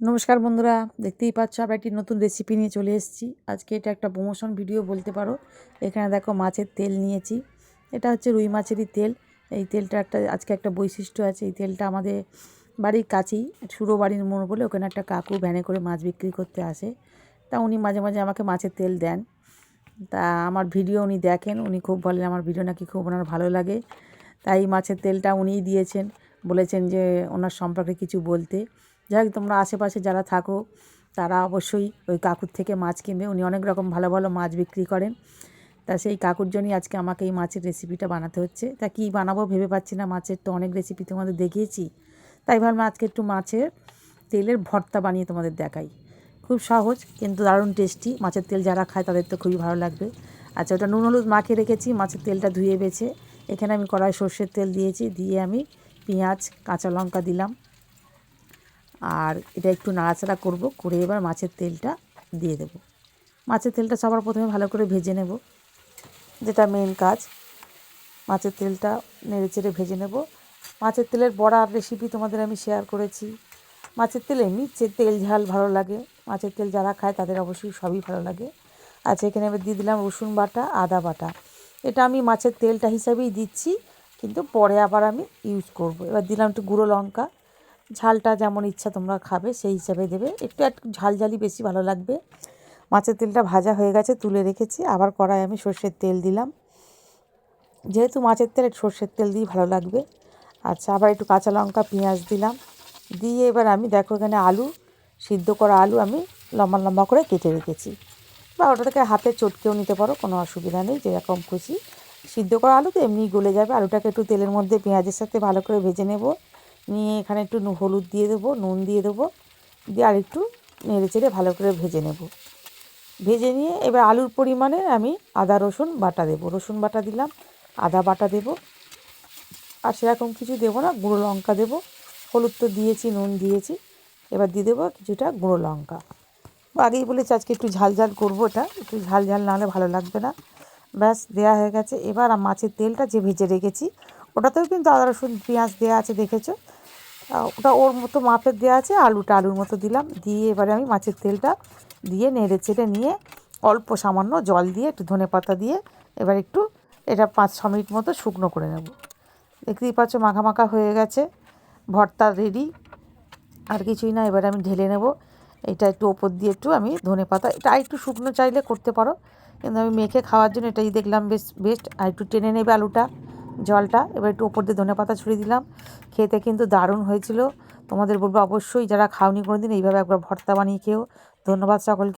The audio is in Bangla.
নমস্কার বন্ধুরা, দেখতেই পাচ্ছ আমরা একটি নতুন রেসিপি নিয়ে চলে এসেছি। আজকে এটা একটা প্রমোশন ভিডিও বলতে পারো। এখানে দেখো মাছের তেল নিয়েছি। এটা হচ্ছে রুই মাছেরই তেল। এই তেলটা একটা, আজকে একটা বৈশিষ্ট্য আছে। এই তেলটা আমাদের বাড়ির কাছেই, সুরো বাড়ির মোড় বলে ওখানে একটা কাকু ভ্যানে করে মাছ বিক্রি করতে আসে। তা উনি মাঝে মাঝে আমাকে মাছের তেল দেন। তা আমার ভিডিও উনি দেখেন। উনি খুব বলেন, আমার ভিডিও নাকি খুব ওনার ভালো লাগে। তাই মাছের তেলটা উনিই দিয়েছেন। বলেছেন যে ওনার সম্পর্কে কিছু বলতে। যাই হোক, তোমরা আশেপাশে যারা থাকো, তারা অবশ্যই ওই কাকুর থেকে মাছ কিনবে। উনি অনেক রকম ভালো ভালো মাছ বিক্রি করেন। তা সেই কাকুর জন্যই আজকে আমাকে এই মাছের রেসিপিটা বানাতে হচ্ছে। তা কী বানাবো ভেবে পাচ্ছি না, মাছের তো অনেক রেসিপি তোমাদের দেখিয়েছি। তাই ভাবলাম আজকে একটু মাছের তেলের ভর্তা বানিয়ে তোমাদের দেখাই। খুব সহজ কিন্তু দারুণ টেস্টি মাছের তেল যারা খায় তাদের তো খুবই ভালো লাগবে। আচ্ছা ওটা নুন, হলুদ মাখিয়ে রেখেছি। মাছের তেলটা ধুয়ে বেছে এখানে আমি কড়াই সর্ষের তেল দিয়েছি। দিয়ে আমি পেঁয়াজ, কাঁচা লঙ্কা দিলাম। আর এটা একটু নাড়াচাড়া করব, করে এবার মাছের তেলটা দিয়ে দেব। মাছের তেলটা সবার প্রথমে ভালো করে ভেজে নেব। যেটা মেন কাজ। মাছের তেলটা নেড়ে চেড়ে ভেজে নেব। মাছের তেলের বড়ার রেসিপি তোমাদের আমি শেয়ার করেছি। মাছের তেল এমনি তেল ঝাল ভালো লাগে। মাছের তেল যারা খায় তাদের অবশ্যই সবই ভালো লাগে। আচ্ছা এখানে এবার দিয়ে দিলাম রসুন বাটা, আদা বাটা। এটা আমি মাছের তেলটা হিসাবেই দিচ্ছি। কিন্তু পরে আবার আমি ইউজ করব। এবার দিলাম একটু গুঁড়ো লঙ্কা। ঝালটা যেমন ইচ্ছা তোমরা খাবে সেই হিসাবে দেবে। একটু একটু ঝাল ঝালি বেশি ভালো লাগবে। মাছের তেলটা ভাজা হয়ে গেছে, তুলে রেখেছি। আবার কড়াই আমি সর্ষের তেল দিলাম। যেহেতু মাছের তেল সর্ষের তেল দিয়ে ভালো লাগবে। আচ্ছা আবার একটু কাঁচা লঙ্কা, পেঁয়াজ দিলাম। দিয়ে এবার আমি দেখো এখানে আলু, সিদ্ধ করা আলু আমি লম্বা লম্বা করে কেটে রেখেছি। বা ওটা থেকে হাতে চটকেও নিতে পারো, কোনো অসুবিধা নেই, যেরকম খুশি। সিদ্ধ করা আলু তো এমনি গলে যাবে। আলুটাকে একটু তেলের মধ্যে পেঁয়াজের সাথে ভালো করে ভেজে নেব। নিয়ে এখানে একটু হলুদ দিয়ে দেবো, নুন দিয়ে দেবো। দিয়ে আর একটু নেড়ে চেড়ে ভালো করে ভেজে নেব। ভেজে নিয়ে এবার আলুর পরিমাণে আমি আদা, রসুন বাটা দেবো। রসুন বাটা দিলাম, আদা বাটা দেবো। আর সেরকম কিছু দেবো না, গুঁড়ো লঙ্কা দেবো। হলুদ তো দিয়েছি, নুন দিয়েছি। এবার দিয়ে দেবো কিছুটা গুঁড়ো লঙ্কা। আগেই বলেছি আজকে একটু ঝাল ঝাল করব এটা। একটু ঝাল ঝাল না হলে ভালো লাগবে না। ব্যাস দেওয়া হয়ে গেছে। এবার মাছের তেলটা যে ভেজে রেখেছি, ওটাতেও কিন্তু আদা, রসুন, পেঁয়াজ দেওয়া আছে, দেখেছ? ওটা ওর মতো মাপের দেওয়া আছে, আলুটা আলুর মতো দিলাম। দিয়ে এবারে আমি মাছের তেলটা দিয়ে নেড়ে চেড়ে নিয়ে অল্প সামান্য জল দিয়ে একটু ধনে পাতা দিয়ে এবার একটু এটা পাঁচ, ছ মিনিট মতো শুকনো করে নেব। দেখতেই পাচ্ছ মাখা হয়ে গেছে, ভর্তা রেডি আর কিছুই না, এবারে আমি ঢেলে নেব। এটা একটু ওপর দিয়ে একটু আমি ধনে পাতা, এটা একটু শুকনো চাইলে করতে পারো। কিন্তু আমি মেখে খাওয়ার জন্য এটাই দেখলাম, বেশ বেস্ট আর একটু টেনে নেবে আলুটা, জলটা। এবার একটু ওপর দিয়ে ধনে পাতা ছড়িয়ে দিলাম। খেতে কিন্তু দারুণ হয়েছিল। তোমাদের বলব অবশ্যই যারা খাওনি কোনো দিন এইভাবে একবার ভর্তা বানিয়ে খেয়েও। ধন্যবাদ সকলকে।